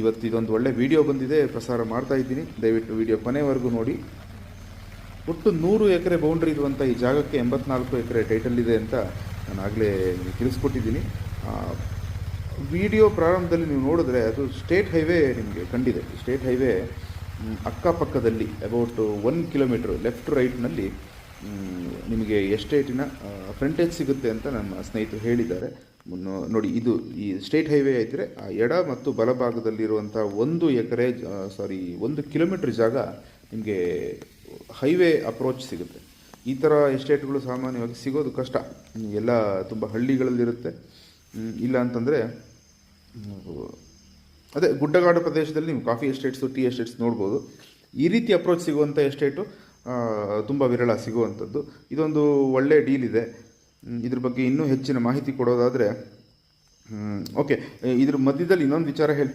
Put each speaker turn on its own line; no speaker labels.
ಇವತ್ತು ಇದೊಂದು ಒಳ್ಳೆ ವಿಡಿಯೋ ಬಂದಿದೆ, ಪ್ರಸಾರ ಮಾಡ್ತಾ ಇದ್ದೀನಿ. ದಯವಿಟ್ಟು ವಿಡಿಯೋ ಕೊನೆವರೆಗೂ ನೋಡಿ. ಒಟ್ಟು ನೂರು ಎಕರೆ ಬೌಂಡ್ರಿ ಇರುವಂಥ ಈ ಜಾಗಕ್ಕೆ ಎಂಬತ್ನಾಲ್ಕು ಎಕರೆ ಟೈಟಲ್ ಇದೆ ಅಂತ ನಾನು ಆಗಲೇ ತಿಳಿಸ್ಕೊಟ್ಟಿದ್ದೀನಿ. ವಿಡಿಯೋ ಪ್ರಾರಂಭದಲ್ಲಿ ನೀವು ನೋಡಿದ್ರೆ ಅದು ಸ್ಟೇಟ್ ಹೈವೇ ನಿಮಗೆ ಕಂಡಿದೆ. ಸ್ಟೇಟ್ ಹೈವೇ ಅಕ್ಕಪಕ್ಕದಲ್ಲಿ ಅಬೌಟ್ ಒನ್ ಕಿಲೋಮೀಟ್ರ್ ಲೆಫ್ಟ್ ರೈಟ್ನಲ್ಲಿ ನಿಮಗೆ ಎಸ್ಟೇಟಿನ ಫ್ರಂಟೇಜ್ ಸಿಗುತ್ತೆ ಅಂತ ನಮ್ಮ ಸ್ನೇಹಿತರು ಹೇಳಿದ್ದಾರೆ. ನೋಡಿ, ಇದು ಈ ಸ್ಟೇಟ್ ಹೈವೇ ಇದ್ದರೆ ಆ ಎಡ ಮತ್ತು ಬಲಭಾಗದಲ್ಲಿರುವಂಥ ಒಂದು ಎಕರೆ ಸಾರಿ ಒಂದು ಕಿಲೋಮೀಟ್ರ್ ಜಾಗ ನಿಮಗೆ ಹೈವೇ ಅಪ್ರೋಚ್ ಸಿಗುತ್ತೆ. ಈ ಥರ ಎಸ್ಟೇಟ್ಗಳು ಸಾಮಾನ್ಯವಾಗಿ ಸಿಗೋದು ಕಷ್ಟ. ಎಲ್ಲ ತುಂಬ ಹಳ್ಳಿಗಳಲ್ಲಿರುತ್ತೆ. ಇಲ್ಲ ಅಂತಂದರೆ ಅದೇ ಗುಡ್ಡಗಾಡು ಪ್ರದೇಶದಲ್ಲಿ ನೀವು ಕಾಫಿ ಎಸ್ಟೇಟ್ಸು ಟೀ ಎಸ್ಟೇಟ್ಸ್ ನೋಡ್ಬೋದು. ಈ ರೀತಿ ಅಪ್ರೋಚ್ ಸಿಗುವಂಥ ಎಸ್ಟೇಟು ತುಂಬ ವಿರಳ ಸಿಗುವಂಥದ್ದು. ಇದೊಂದು ಒಳ್ಳೆಯ ಡೀಲ್ ಇದೆ. ಇದ್ರ ಬಗ್ಗೆ ಇನ್ನೂ ಹೆಚ್ಚಿನ ಮಾಹಿತಿ ಕೊಡೋದಾದರೆ ಓಕೆ ಇದ್ರ ಮಧ್ಯದಲ್ಲಿ ಇನ್ನೊಂದು ವಿಚಾರ ಹೇಳ್ತೀನಿ.